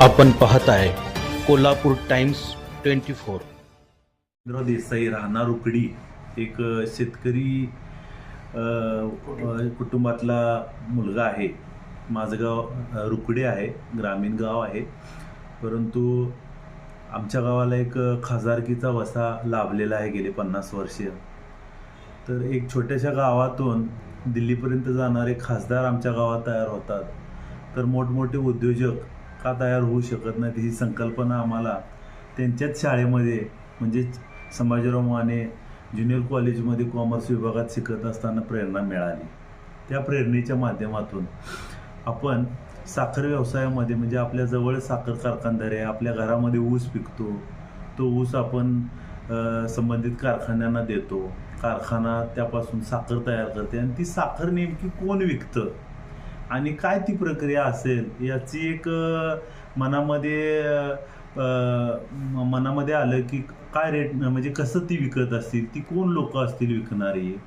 आपण पाहत आहे Kolhapur times twenty four. Desai राहणार उकडी एक शेतकरी कुटुंबातला मुलगा आहे. माझं गाव रुकडे आहे ग्रामीण गाव आहे. परंतु आमच्या गावाला एक खासदारकीचा वसा लाभलेला आहे गेले पन्नास वर्ष. तर एक छोट्याशा गावातून दिल्लीपर्यंत जाणारे खासदार आमच्या गावात तयार होतात. तर मोठमोठे उद्योजक का तयार होऊ शकत नाहीत ही संकल्पना आम्हाला त्यांच्याच शाळेमध्ये म्हणजे संभाजीराव माने ज्युनियर कॉलेजमध्ये कॉमर्स विभागात शिकत असताना प्रेरणा मिळाली. त्या प्रेरणेच्या माध्यमातून आपण साखर व्यवसायामध्ये म्हणजे आपल्या जवळ साखर कारखानदार आहे आपल्या घरामध्ये ऊस पिकतो तो ऊस आपण संबंधित कारखान्यांना देतो. कारखाना त्यापासून साखर तयार करते आणि ती साखर नेमकी कोण विकतं? आणि काय ती प्रक्रिया असेल याची एक मनामध्ये मनामध्ये आलं की काय रेट म्हणजे कसं ती विकत असतील? ती कोण लोक असतील विकणारी?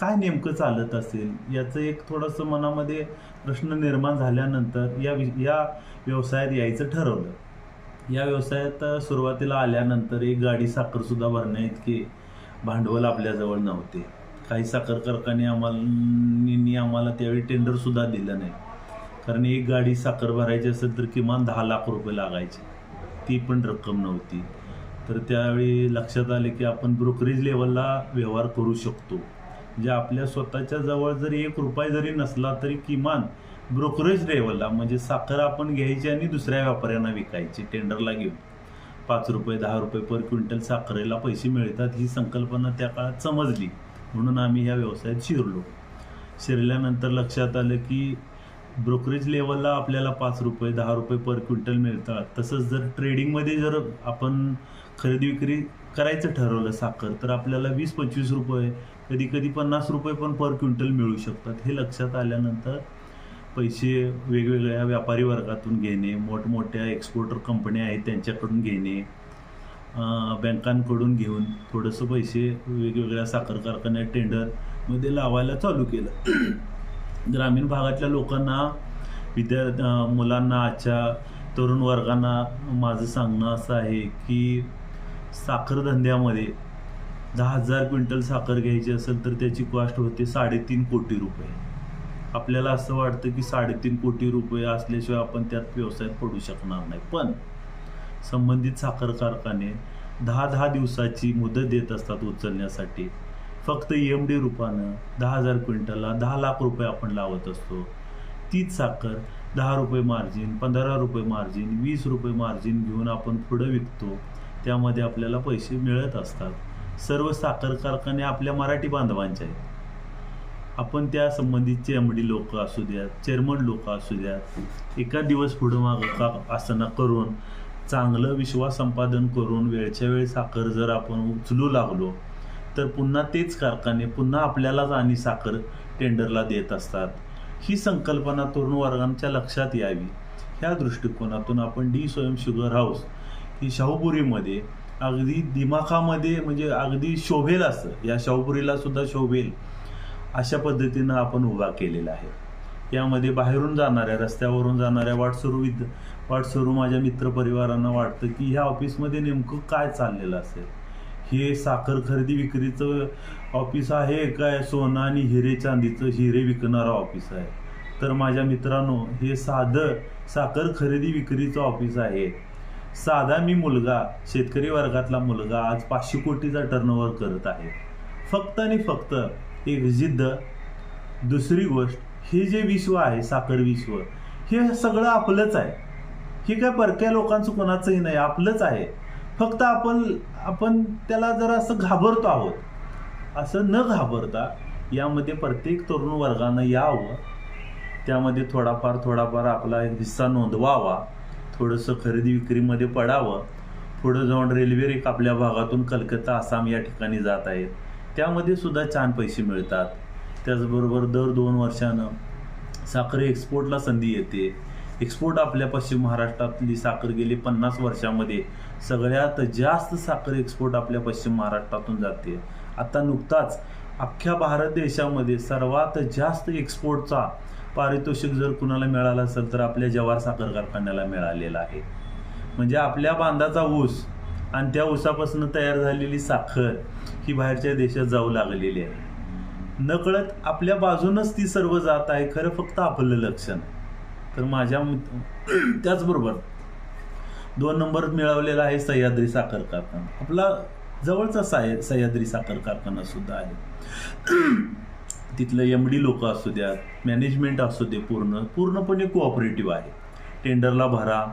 काय नेमकं चालत असेल? याचं एक थोडंसं मनामध्ये प्रश्न निर्माण झाल्यानंतर या वि- या व्यवसायात यायचं ठरवलं. या व्यवसायात सुरुवातीला आल्यानंतर एक गाडी साखरसुद्धा भरण्या इतके भांडवल आपल्याजवळ नव्हते. काही साखर कारखाने आम्हाला आम्हाला त्यावेळी टेंडरसुद्धा दिलं नाही. कारण एक गाडी साखर भरायची असेल तर किमान दहा लाख रुपये लागायचे. ती पण रक्कम नव्हती. तर त्यावेळी लक्षात आले की आपण ब्रोकरेज लेवलला व्यवहार करू शकतो. म्हणजे आपल्या स्वतःच्या जवळ जरी एक रुपये जरी नसला तरी किमान ब्रोकरेज लेवलला म्हणजे साखर आपण घ्यायची आणि दुसऱ्या व्यापाऱ्यांना विकायची टेंडरला घेऊन. पाच रुपये दहा रुपये पर क्विंटल साखरेला पैसे मिळतात ही संकल्पना त्या काळात समजली. म्हणून आम्ही ह्या व्यवसायात शिरलो. शिरल्यानंतर लक्षात आलं की ब्रोकरेज लेवलला आपल्याला पाच रुपये दहा रुपये पर क्विंटल मिळतात. तसंच जर ट्रेडिंगमध्ये जर आपण खरेदी विक्री करायचं ठरवलं साखर तर आपल्याला वीस पंचवीस रुपये कधी कधी पन्नास रुपये पण पर क्विंटल मिळू शकतात. हे लक्षात आल्यानंतर पैसे वेगवेगळ्या व्यापारी वर्गातून घेणे मोठमोठ्या एक्सपोर्टर कंपन्या आहेत त्यांच्याकडून घेणे बँकांकडून घेऊन थोडंसं पैसे वेगवेगळ्या साखर कारखान्यात टेंडरमध्ये लावायला चालू केलं. ग्रामीण भागातल्या लोकांना विद्या मुलांना आजच्या तरुण वर्गांना माझं सांगणं असं आहे की साखर धंद्यामध्ये दहा हजार क्विंटल साखर घ्यायची असेल तर त्याची कॉस्ट होते साडेतीन कोटी रुपये. आपल्याला असं वाटतं की साडेतीन कोटी रुपये असल्याशिवाय आपण त्यात व्यवसायात पडू शकणार नाही. पण संबंधित साखर कारखाने दहा दहा दिवसाची मुदत देत असतात उचलण्यासाठी. फक्त एम डी रूपानं दहा हजार क्विंटलला दहा लाख रुपये आपण लावत असतो. तीच साखर दहा रुपये मार्जिन पंधरा रुपये मार्जिन वीस रुपये मार्जिन घेऊन आपण पुढं विकतो. त्यामध्ये आपल्याला पैसे मिळत असतात. सर्व साखर कारखाने आपल्या मराठी बांधवांचे आहेत. आपण त्या संबंधितचे एम डी लोक असू द्यात चेअरमन लोक असू द्यात एका दिवस पुढं मागं का असं करून चांगलं विश्वास संपादन करून वेळच्या वेळी साखर जर आपण उचलू लागलो तर पुन्हा तेच कारखाने पुन्हा आपल्यालाच आणि साखर टेंडरला देत असतात. ही संकल्पना तरुण वर्गांच्या लक्षात यावी. ह्या दृष्टिकोनातून आपण डी स्वयं शुगर हाऊस ही शाहूपुरीमध्ये अगदी दिमाखामध्ये म्हणजे अगदी शोभेल असं या शाहूपुरीला सुद्धा शोभेल अशा पद्धतीनं आपण उभा केलेला आहे. यामध्ये बाहेरून जाणाऱ्या रस्त्यावरून जाणाऱ्या वाटसरू विद वाटसरू माझ्या मित्रपरिवारांना वाटतं की ह्या ऑफिसमध्ये नेमकं काय चाललेलं असेल? हे साखर खरेदी विक्रीचं ऑफिस आहे काय? सोनं आणि हिरे चांदीचं हिरे विकणारं ऑफिस आहे. तर माझ्या मित्रांनो हे साधं साखर खरेदी विक्रीचं ऑफिस आहे. साधा मी मुलगा शेतकरी वर्गातला मुलगा आज पाचशे कोटीचा टर्नओव्हर करत आहे. फक्त आणि फक्त एक जिद्द दुसरी गोष्ट हे जे विश्व आहे साखर विश्व हे सगळं आपलंच आहे. हे काय परक्या लोकांचं कोणाचंही नाही आपलंच आहे. फक्त आपण आपण त्याला जरा असं घाबरतो आहोत. असं न घाबरता यामध्ये प्रत्येक तरुण वर्गानं यावं. त्यामध्ये थोडाफार थोडाफार आपला एक हिस्सा नोंदवावा. थोडंसं खरेदी विक्रीमध्ये पडावं. पुढं जाऊन रेल्वे एक आपल्या भागातून कलकत्ता आसाम या ठिकाणी जात आहेत. त्यामध्ये सुद्धा छान पैसे मिळतात. त्याचबरोबर दर दोन वर्षानं साखर एक्सपोर्टला संधी येते. एक्सपोर्ट आपल्या पश्चिम महाराष्ट्रातली साखर गेली पन्नास वर्षामध्ये. सगळ्यात जास्त साखर एक्सपोर्ट आपल्या पश्चिम महाराष्ट्रातून जाते. आता नुकताच अख्ख्या भारत देशामध्ये सर्वात जास्त एक्सपोर्टचा पारितोषिक जर कुणाला मिळाला असेल तर आपल्या जवार साखर कारखान्याला मिळालेला आहे. म्हणजे आपल्या बांधाचा ऊस आणि त्या ऊसापासून तयार झालेली साखर ही बाहेरच्या देशात जाऊ लागलेली आहे. नकळत आपल्या बाजूनच ती सर्व जात आहे खरं फक्त आपलं लक्ष नाही तर माझ्या त्याचबरोबर दोन नंबर मिळवलेला आहे सह्याद्री साखर कारखाना. आपला जवळचा साय सह्याद्री साखर कारखाना सुद्धा आहे. तिथलं एम डी लोक असू द्यात मॅनेजमेंट असू दे पूर्ण पूर्णपणे कोऑपरेटिव्ह आहे. टेंडरला भरा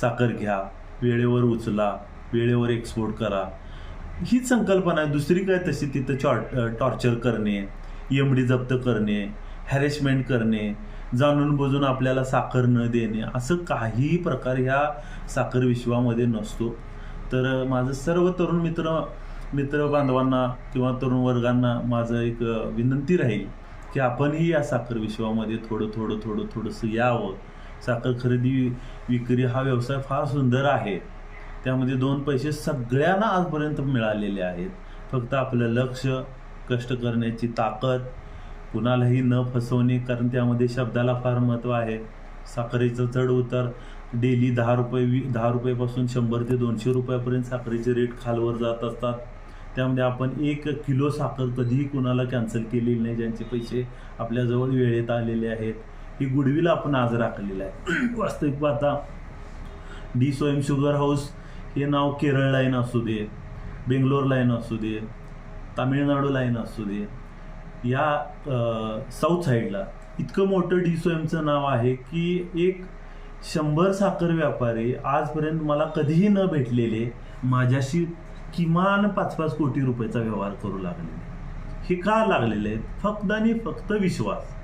साखर घ्या वेळेवर उचला वेळेवर एक्सपोर्ट करा हीच संकल्पना आहे. दुसरी काय तशी? तिथं चॉ टॉर्चर करणे एम डी जप्त करणे हॅरेसमेंट करणे जाणून बुजून आपल्याला साखर न देणे असं काहीही प्रकार ह्या साखर विश्वामध्ये नसतो. तर माझं सर्व तरुण मित्र मित्र बांधवांना किंवा तरुण वर्गांना माझं एक विनंती राहील की आपणही या साखर विश्वामध्ये थोडं थोडं थोडं थोडंसं यावं. साखर खरेदी विक्री हा व्यवसाय फार सुंदर आहे. त्यामध्ये दोन पैसे सगळ्यांना आजपर्यंत मिळालेले आहेत. फक्त आपलं लक्ष कष्ट करण्याची ताकद कुणालाही न फसवणे कारण त्यामध्ये शब्दाला फार महत्त्व आहे. साखरेचं चढ उतर डेली दहा रुपये वी दहा रुपयेपासून शंभर ते दोनशे रुपयापर्यंत साखरेचे रेट खालवर जात असतात. त्यामध्ये आपण एक किलो साखर कधीही कुणाला कॅन्सल केलेली नाही ज्यांचे पैसे आपल्याजवळ वेळेत आलेले आहेत. ही गुडविल आपण आज राखलेलं आहे. वास्तविक पाहता डी सोयम शुगर हाऊस हे नाव केरळ लाईन असू दे बेंगलोर लाईन असू दे तामिळनाडू लाईन असू दे या साऊथ साईडला इतकं मोठं डी सोयमचं नाव आहे की एक शंभर साखर व्यापारी आजपर्यंत मला कधीही न भेटलेले माझ्याशी किमान पाच पाच कोटी रुपयाचा व्यवहार करू लागलेले. हे का लागलेले? आहेत फक्त आणि फक्त विश्वास.